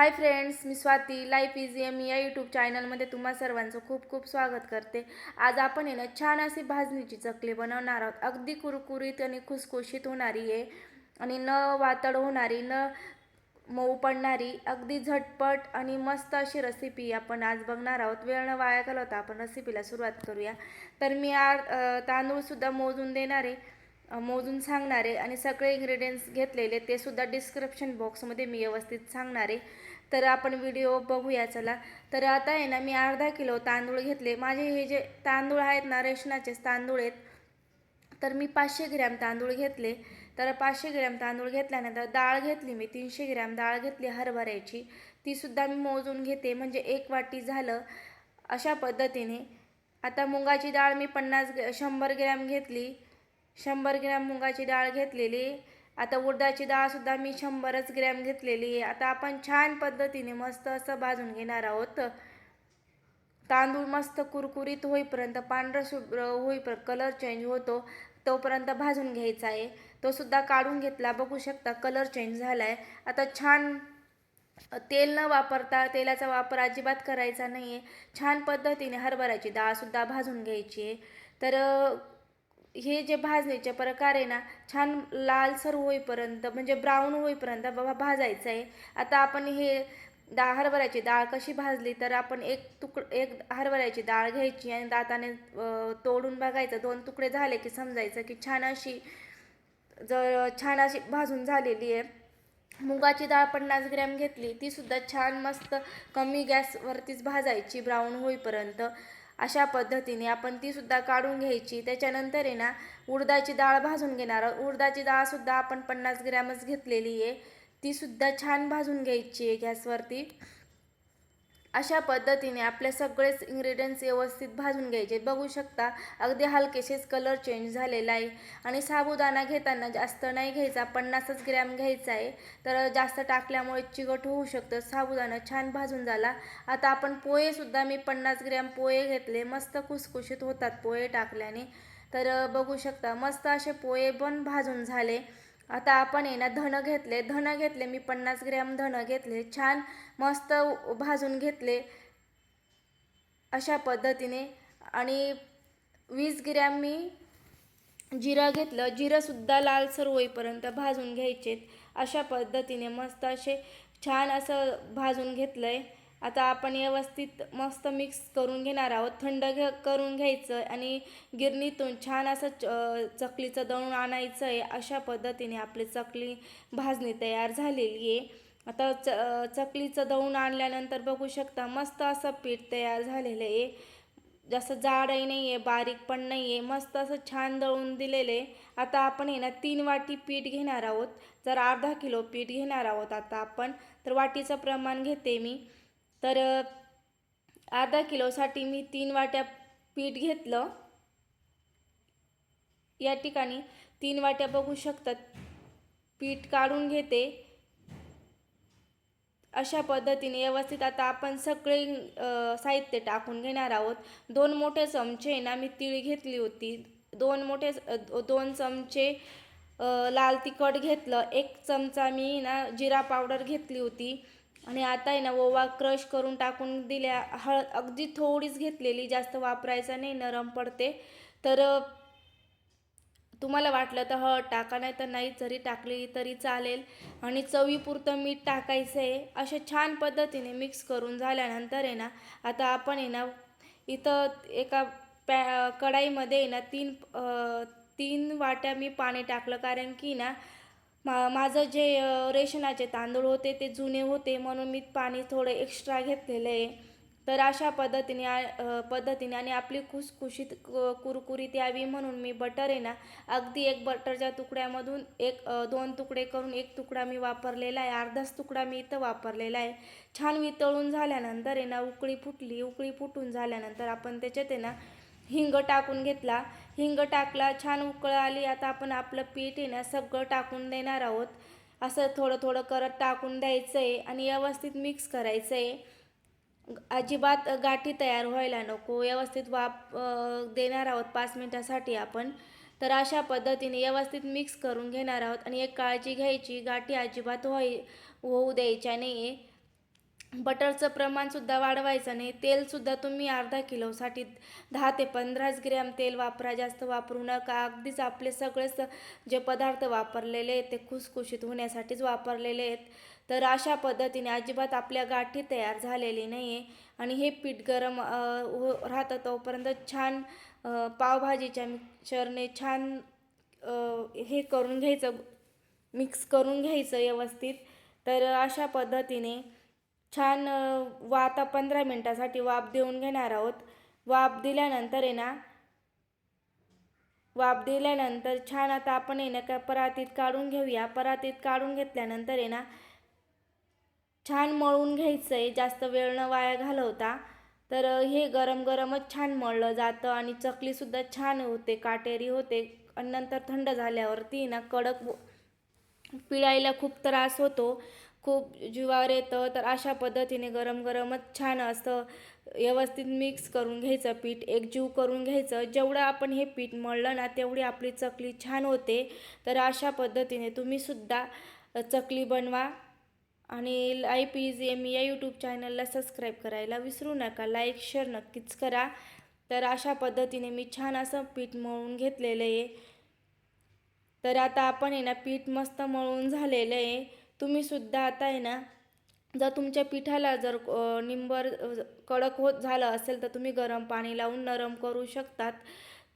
हाय friends मी Swati. Life easy M या YouTube चॅनलमध्ये तुम्हा सर्वांचं खूप खूप स्वागत करते. आज आपण आहे ना छान अशी भाजणीची चकली बनवणार आहोत. अगदी कुरकुरीत आणि खुसखुशीत होणारी आहे. आणि न वातड होणारी न मऊ पडणारी अगदी झटपट आणि मस्त अशी रेसिपी आपण आज बघणार आहोत. वेळ न वाया घालवता आपण रेसिपीला सुरुवात करूया. तर मी आ तांदूळसुद्धा मोजून देणार आहे. मोजून सांगणारे आणि सगळे इन्ग्रेडियंट्स घेतलेले ते सुद्धा डिस्क्रिप्शन बॉक्समध्ये मी व्यवस्थित सांगणार आहे. तर आपण व्हिडिओ बघूया चला. तर आता आहे ना मी अर्धा किलो तांदूळ घेतले. माझे हे जे तांदूळ आहेत ना रेशनाचेच तांदूळ आहेत. तर मी पाचशे ग्रॅम तांदूळ घेतले. तर पाचशे ग्रॅम तांदूळ घेतल्यानंतर डाळ घेतली मी तीनशे ग्रॅम डाळ घेतली हरभऱ्याची. तीसुद्धा मी मोजून घेते म्हणजे एक वाटी झालं अशा पद्धतीने. आता मुगाची डाळ मी पन्नास शंभर ग्रॅम घेतली. शंभर ग्रॅम मुगाची डाळ घेतलेली. आता उडदाची डाळसुद्धा मी शंभरच ग्रॅम घेतलेली आहे. आता आपण छान पद्धतीने मस्त असं भाजून घेणार आहोत. तांदूळ मस्त कुरकुरीत होईपर्यंत पांढरं शुभ्र होईपर्यंत कलर चेंज होतो तोपर्यंत भाजून घ्यायचा आहे. तो सुद्धा काढून घेतला बघू शकता कलर चेंज झाला आहे आता छान तेल न वापरता तेलाचा वापर अजिबात करायचा नाही आहे छान पद्धतीने हरभऱ्याची डाळसुद्धा भाजून घ्यायची आहे. तर हे जे भाजणीचे प्रकार आहे ना छान लालसर होईपर्यंत म्हणजे ब्राऊन होईपर्यंत बाबा भाजायचं आहे आता आपण हे डाळ हरभऱ्याची डाळ कशी भाजली तर आपण एक तुक एक हरभऱ्याची डाळ घ्यायची आणि दाताने तोडून बघायचं. दोन तुकडे झाले की समजायचं की छान अशी जर छान अशी भाजून झालेली आहे. मुगाची डाळ पन्नास ग्रॅम घेतली तीसुद्धा छान मस्त कमी गॅसवरतीच भाजायची ब्राऊन होईपर्यंत. अशा पद्धतीने आपण तीसुद्धा काढून घ्यायची. त्याच्यानंतर आहे ना उडदाची डाळ भाजून घेणार आहोत. उडदाची डाळसुद्धा आपण पन्नास ग्रॅमच घेतलेली आहे. तीसुद्धा छान भाजून घ्यायची आहे गॅसवरती. अशा पद्धतीने आपले सगळेच इन्ग्रेडियंट्स व्यवस्थित भाजून घ्यायचे. बघू शकता अगदी हलकेसेच कलर चेंज झालेला आहे. आणि साबुदाणा घेताना जास्त नाही घ्यायचा पन्नासच ग्रॅम घ्यायचा आहे. तर जास्त टाकल्यामुळे चिकट होऊ शकतं. साबुदाणा छान भाजून झाला. आता आपण पोहेसुद्धा मी पन्नास ग्रॅम पोहे घेतले. मस्त कुसकुशीत होतात पोहे टाकल्याने. तर बघू शकता मस्त असे पोहे पण भाजून झाले. आता आपण आहे ना धन घेतले. धन घेतले मी पन्नास ग्रॅम धन घेतले. छान मस्त भाजून घेतले. अशा पद्धतीने. आणि वीस ग्रॅम मी जिरं घेतलं. जिरंसुद्धा लालसर होईपर्यंत भाजून घ्यायचे अशा पद्धतीने मस्त असे छान असं भाजून घेतलं आहे आता आपण व्यवस्थित मस्त मिक्स करून घेणार आहोत. थंड घ करून घ्यायचं आणि गिरणीतून छान असं च चकलीचं दळून आणायचं आहे अशा पद्धतीने आपली चकली भाजणी तयार झालेली आहे. आता च चकलीचं दळून आणल्यानंतर बघू शकता मस्त असं पीठ तयार झालेलं आहे. जास्त जाडही नाही आहे बारीक पण नाही आहे मस्त असं छान दळून दिलेलं आहे. आता आपण आहे ना तीन वाटी पीठ घेणार आहोत. जर अर्धा किलो पीठ घेणार आहोत आता आपण तर वाटीचं प्रमाण घेते मी. तर अर्धा किलोसाठी मी तीन वाट्या पीठ घेतलं. या ठिकाणी तीन वाट्या बघू शकतात. पीठ काढून घेते. अशा पद्धतीने व्यवस्थित आता आपण सगळे साहित्य टाकून घेणार आहोत. दोन मोठे चमचे ना मी तीळ घेतली होती. दोन मोठे दोन चमचे लाल तिखट घेतलं. एक चमचा मी ना जिरा पावडर घेतली होती. आणि आता आहे ना ओवा क्रश करून टाकून दिल्या हळद अगदी थोडीच घेतलेली जास्त वापरायचा नाही नरम पडते. तर तुम्हाला वाटलं तर हळद टाका नाही तर नाही जरी टाकली तरी चालेल. आणि चवीपुरतं मीठ टाकायचं आहे अशा छान पद्धतीने मिक्स करून झाल्यानंतर आहे ना आता आपण आहे ना इथं एका पॅ कढाईमध्ये आहे ना तीन तीन वाट्या मी पाणी टाकलं. कारण की ना मा माझं जे रेशनाचे तांदूळ होते ते जुने होते म्हणून मी पाणी थोडं एक्स्ट्रा घेतलेलं आहे. तर अशा पद्धतीने पद्धतीने आणि आपली खुसखुशीत क- कुरकुरीत यावी म्हणून मी बटर आहे ना अगदी एक बटरच्या तुकड्यामधून एक दोन तुकडे करून एक तुकडा मी वापरलेला आहे अर्धाच तुकडा मी इथं वापरलेला आहे. छान वितळून झाल्यानंतर आहे ना उकळी फुटली उकळी फुटून झाल्यानंतर आपण त्याच्यात आहे ना हिंग टाकून घेतला. हिंग टाकला छान उकळ आली. आता आपण आपलं पीठ आहे ना सगळं टाकून देणार आहोत. असं थोडं थोडं करत टाकून द्यायचं आहे आणि व्यवस्थित मिक्स करायचं आहे अजिबात गाठी तयार व्हायला नको. व्यवस्थित वाप देणार आहोत पाच मिनटासाठी आपण. तर अशा पद्धतीने व्यवस्थित मिक्स करून घेणार आहोत. आणि एक काळजी घ्यायची गाठी अजिबात व्हाय होऊ द्यायच्या नाही आहे बटरचं प्रमाणसुद्धा वाढवायचं नाही तेलसुद्धा तुम्ही अर्धा किलोसाठी दहा ते पंधराच ग्रॅम तेल वापरा जास्त वापरू नका. अगदीच आपले सगळेच जे पदार्थ वापरलेले आहेत ते खुसखुशीत होण्यासाठीच वापरलेले आहेत. तर अशा पद्धतीने अजिबात आपल्या गाठी तयार झालेली नाही आहे आणि हे पीठ गरम हो राहतं तोपर्यंत छान पावभाजीच्या मिक्सरने छान हे करून घ्यायचं मिक्स करून घ्यायचं व्यवस्थित. तर अशा पद्धतीने छान व वा आता पंधरा मिनटासाठी वाफ देऊन घेणार आहोत. वाफ दिल्यानंतर आहे ना वाफ दिल्यानंतर छान आता आपण आहे ना का परातीत काढून घेऊया. परातीत काढून घेतल्यानंतर आहे ना छान मळून घ्यायचं आहे जास्त वेळ न वाया घालवता. तर हे गरम गरमच छान मळलं जातं आणि चकलीसुद्धा छान होते काटेरी होते. आणि नंतर थंड झाल्यावरती ना कडक पिळायला खूप त्रास होतो. खूप जीवावर येतं तर अशा पद्धतीने गरम गरमच छान असतं. व्यवस्थित मिक्स करून घ्यायचं पीठ एकजीव करून घ्यायचं. जेवढं आपण हे पीठ मळलं ना तेवढी आपली चकली छान होते. तर अशा पद्धतीने तुम्हीसुद्धा चकली बनवा आणि आय पी एम या यूट्यूब चॅनलला सबस्क्राईब करायला विसरू नका. लाईक शेअर नक्कीच करा. तर अशा पद्धतीने मी छान असं पीठ मळून घेतलेलं आहे. तर आता आपण आहे ना पीठ मस्त मळून झालेलं आहे. तुम्हीसुद्धा आता आहे ना जर तुमच्या पिठाला जर निंबर कडक होत झालं असेल तर तुम्ही गरम पाणी लावून नरम करू शकतात.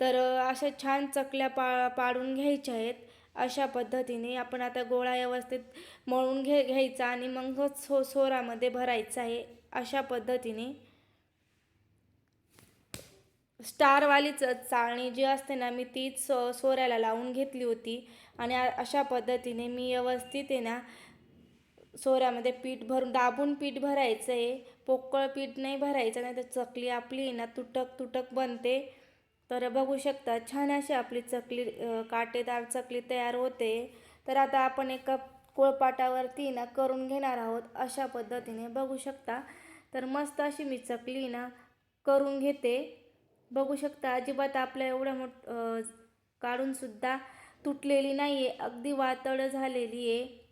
तर अशा छान चकल्या पा पाडून घ्यायच्या आहेत. अशा पद्धतीने आपण आता गोळा व्यवस्थित मळून घे घ्यायचा आणि मग सो सोरामध्ये भरायचा आहे. अशा पद्धतीने स्टारवालीच चाळणी जी असते ना मी तीच सो सोऱ्याला लावून घेतली होती. आणि अशा पद्धतीने मी व्यवस्थित आहे ना सोऱ्यामध्ये पीठ भरून दाबून पीठ भरायचं आहे पोकळ पीठ नाही भरायचं नाही तर चकली आपली ना तुटक तुटक बनते. तर बघू शकता छान अशी आपली चकली काटेदार चकली तयार होते. तर आता आपण एका कोळपाटावरती ना करून घेणार आहोत अशा पद्धतीने बघू शकता. तर मस्त अशी मी चकली ना करून घेते. बघू शकता अजिबात आपल्या एवढ्या मोठ काढूनसुद्धा तुटलेली नाही आहे अगदी वातळ झालेली आहे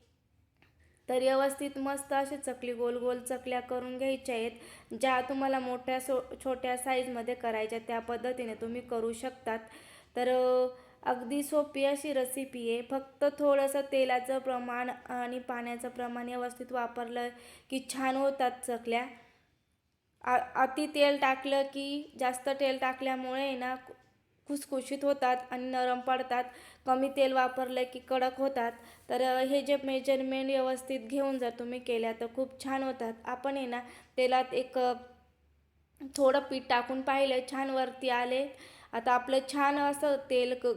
तर व्यवस्थित मस्त अशी चकली गोल गोल चकल्या करून घ्यायच्या आहेत ज्या तुम्हाला मोठ्या सो छोट्या साईजमध्ये करायच्या त्या पद्धतीने तुम्ही करू शकतात. तर अगदी सोपी अशी रेसिपी आहे. फक्त थोडंसं तेलाचं प्रमाण आणि पाण्याचं प्रमाण व्यवस्थित वापरलं की छान होतात चकल्या. आ अति तेल टाकलं की जास्त तेल टाकल्यामुळे ना खुसखुशीत होतात आणि नरम पडतात. कमी तेल वापरलं की कडक होतात. तर हे जे मेजरमेंट व्यवस्थित घेऊन जर तुम्ही केल्या तर खूप छान होतात. आपण आहे ना तेलात एक थोडं पीठ टाकून पाहिलं छान वरती आले. आता आपलं छान असं तेल क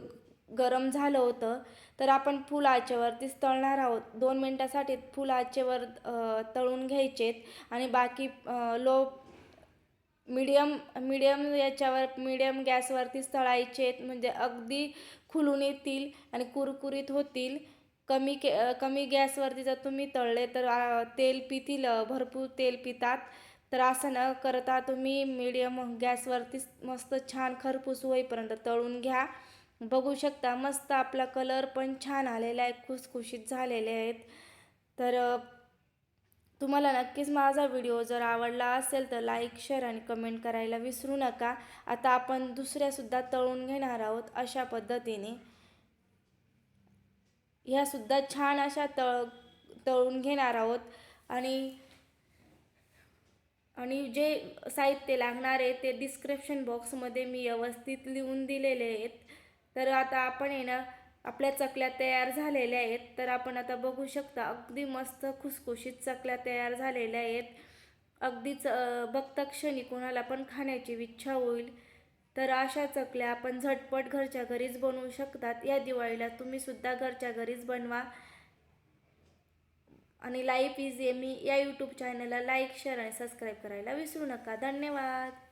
गरम झालं होतं. तर आपण फुल आचेवरतीच तळणार आहोत. दोन मिनटासाठी फुल आचेवर तळून घ्यायचेत. आणि बाकी लो मीडियम मीडियम याच्यावर मीडियम गॅसवरतीच तळायचे आहेत म्हणजे अगदी खुलून येतील आणि कुरकुरीत होतील. कमी के कमी गॅसवरती जर तुम्ही तळले तर तेल पितील भरपूर तेल पितात. तर असं न करता तुम्ही मीडियम गॅसवरतीच मस्त छान खरपूस होईपर्यंत तळून घ्या. बघू शकता मस्त आपला कलर पण छान आलेला आहे खुसखुशीत झालेले आहेत. तर तुम्हाला नक्कीच माझा व्हिडिओ जर आवडला असेल तर लाईक शेअर आणि कमेंट करायला विसरू नका. आता आपण दुसऱ्यासुद्धा तळून घेणार आहोत अशा पद्धतीने. ह्यासुद्धा छान अशा तळ तळून घेणार आहोत. आणि आणि जे साहित्य लागणार आहे ते डिस्क्रिप्शन बॉक्समध्ये मी व्यवस्थित लिहून दिलेले आहेत. तर आता आपण आहे ना आपल्या चकल्या तयार झालेल्या आहेत. तर आपण आता बघू शकता अगदी मस्त खुसखुशीत चकल्या तयार झालेल्या आहेत. अगदीच अ, बघता क्षणी कोणाला पण खाण्याची इच्छा होईल. तर अशा चकल्या आपण झटपट घरच्या घरीच बनवू शकतात. या दिवाळीला तुम्ही सुद्धा घरच्या घरीच बनवा. आणि लाईफ इज मी या यूट्यूब चॅनलला लाईक शेअर आणि सबस्क्राईब करायला विसरू नका. धन्यवाद!